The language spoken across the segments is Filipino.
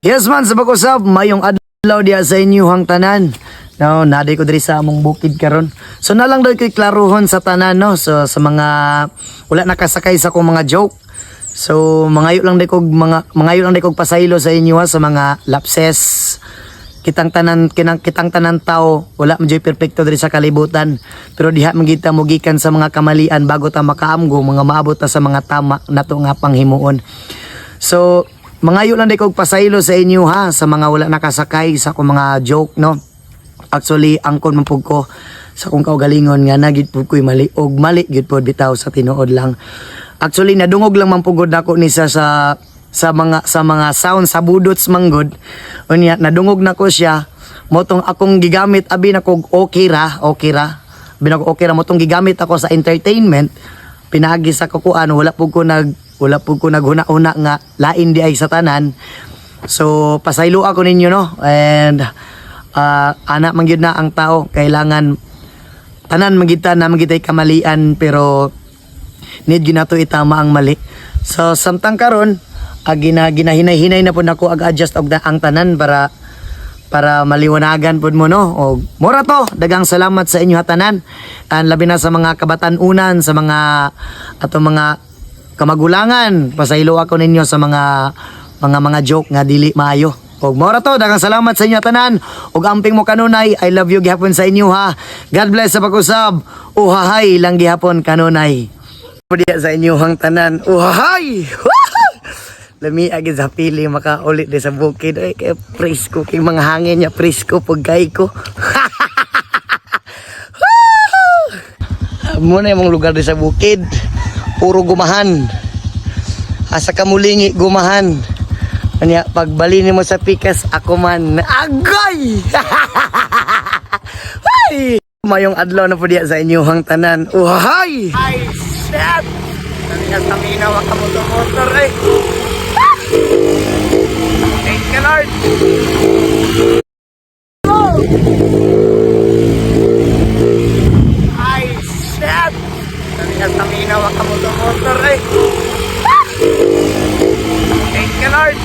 Yes man, sa pag-usap, mayong adlaw diya sa inyong tanan. No, naday ko diri sa among bukid karon. So na lang daw ko'y klaruhon sa tanan no. So sa mga wala nakasakay sa kong mga joke. So mangayo lang day kog mga mangayo lang day kog pasaylo sa inyo ha, sa mga lapses. Kitang tanan kinang kitang tanan tao wala man joy perpekto diri sa kalibutan. Pero diha man kita mo gikan sa mga kamalian bago ta makaamgo mga maabot ta sa mga tama nato nga panghimuon. So, mangayo lang day kog pasaylo sa inyo ha sa mga wala nakasakay sa akong mga joke no. Actually, angkon man pug ko sa akong kaugalingon nga nagid pud ko'y mali og mali gyud pod bitaw sa tinuod lang. Actually, nadungog lang man pugod nako ni sa sa sa mga sa mga sound sa budots manggod. Unya nadungog nako siya motong akong gigamit abi na kog okay ra, okay ra. Binag okay ra motong gigamit ako sa entertainment pinagi sa kukuan wala pug ko nag wala pug ko naghuna-una nga lain di ay sa tanan. So pasaylo ako ninyo no? And uh, anak man gyud na ang tao. Kailangan tanan magita na magitay kamalian pero need gyud nato itama ang mali. So samtang karon uh, gina ginahinay-hinay na po nako ag-adjust og da- ang tanan para para maliwanagan pud mo no? O mura to. Dagang salamat sa inyo hatanan and labi na sa mga kabatan-unan sa mga ato mga kamagulangan pasaylo ako ninyo sa mga mga mga joke nga dili maayo. Og mura to dagang salamat sa inyo hatanan og amping mo kanunay I love you gihapon sa inyo ha. God bless sa pag-usab. Uhahay lang gihapon kanunay. Pwede sa inyong tanan. Uhahay! Lami agi sa pili makaulit di sa bukid. Ay kay presko king mga hangin niya presko pagkay ko. Muna yung mga lugar di sa bukid. Puro gumahan. Asa ka mulingi gumahan. Kanya pagbali mo sa pikas ako man agay. Ay! Mayong adlaw na po diya sa inyong tanan. Uhay! Ay, shit! Kanya sa minaw ka motor eh. Thank you, Lord. Ay, shit! Kanya sa minaw ka motor eh. Thank you, Lord.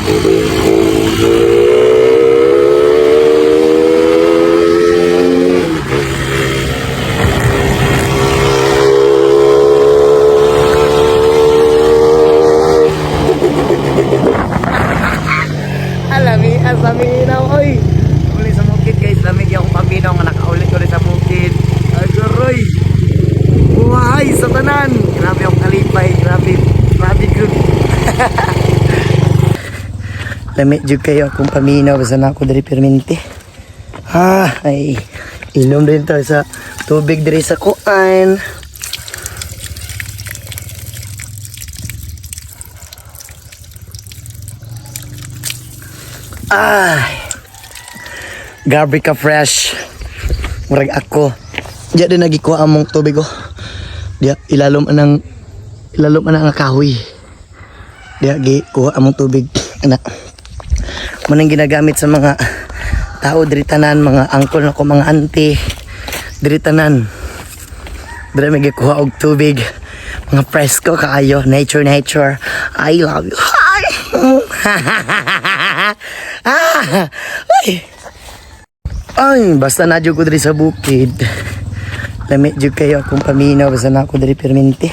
Alami, asami na, oy. Uli sa bukid guys, lamig yung pamino nga rin sa bukid. Aguroy. Buhay sa. Grabe yung kalipay, grabe. Grabe. Lamig jud kayo akong paminaw basta na ako diri perminti. Ah, ay ilom din to sa tubig diri sa kuan. Ay. Gabi ka fresh. Murag ako. Diya din nagikuha among tubig oh. Diya ilalom anang ilalom anang kahoy. Diya gi kuha among tubig ana. Manang ginagamit sa mga tao diri tanan, mga angkol nako, mga auntie diri tanan. Diri may gikuha og tubig. Mga presko kaayo, nature nature. I love you. Hi. ah, ay. Ay, basta na ko diri sa bukid. Lami jud kayo akong paminaw basta na ako diri perminti.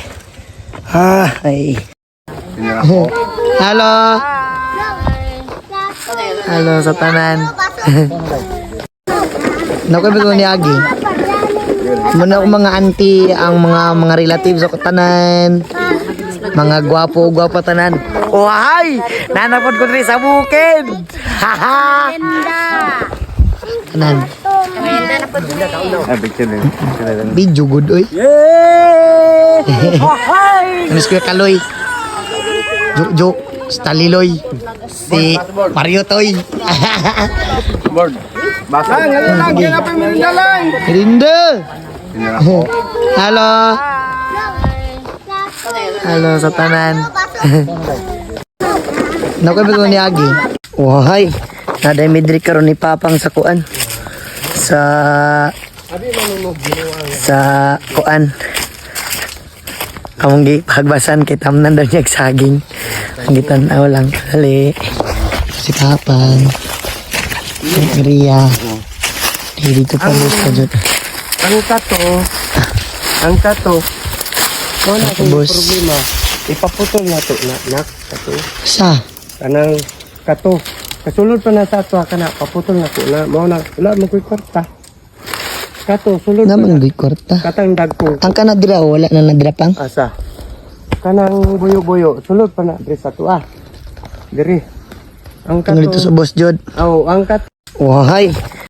Ah, ay. Hello. Hello sa tanan. Ko ni Agi. Muna ko mga auntie, ang mga mga relatives ko tanan. Mga gwapo, gwapo tanan. Oh, hi! Nanapod ko diri sa bukid. Haha. Tanan. Video good oy. Yay! Anis ko kaloy. Jo jo Staliloy. Si Mario Toy. Board. Basa. Ngayon lang. Kinapin mo na lang. Rinda. Halo. Halo sa tanan. Nakoy ko ni Agi. Wahay. Naday midri karon ni Papang sa kuan. Sa sa kuan. Among gi pagbasan kay tamnan daw niya saging. Ang gitanaw lang kali. Si Kapan. Ria. Dito pa mo sa dyan. Ang kato, ang Kato, akong boss. problema. Ipaputol na to, na, nak, kato. Sa? Kanang kato. Kasulod pa na sa ato, kana, paputol na to, na, mao na, wala, magkoy kwarta. Kato, sulod pa Naman na. gay kwarta. Katang dagko, Ang kana dira wala na nadira pang. asa. Kanang buyo-buyo, sulod pa na, diri sa to, ah. Diri. Ang Ang dito sa kato, boss Jod. oh, ang kato, Why?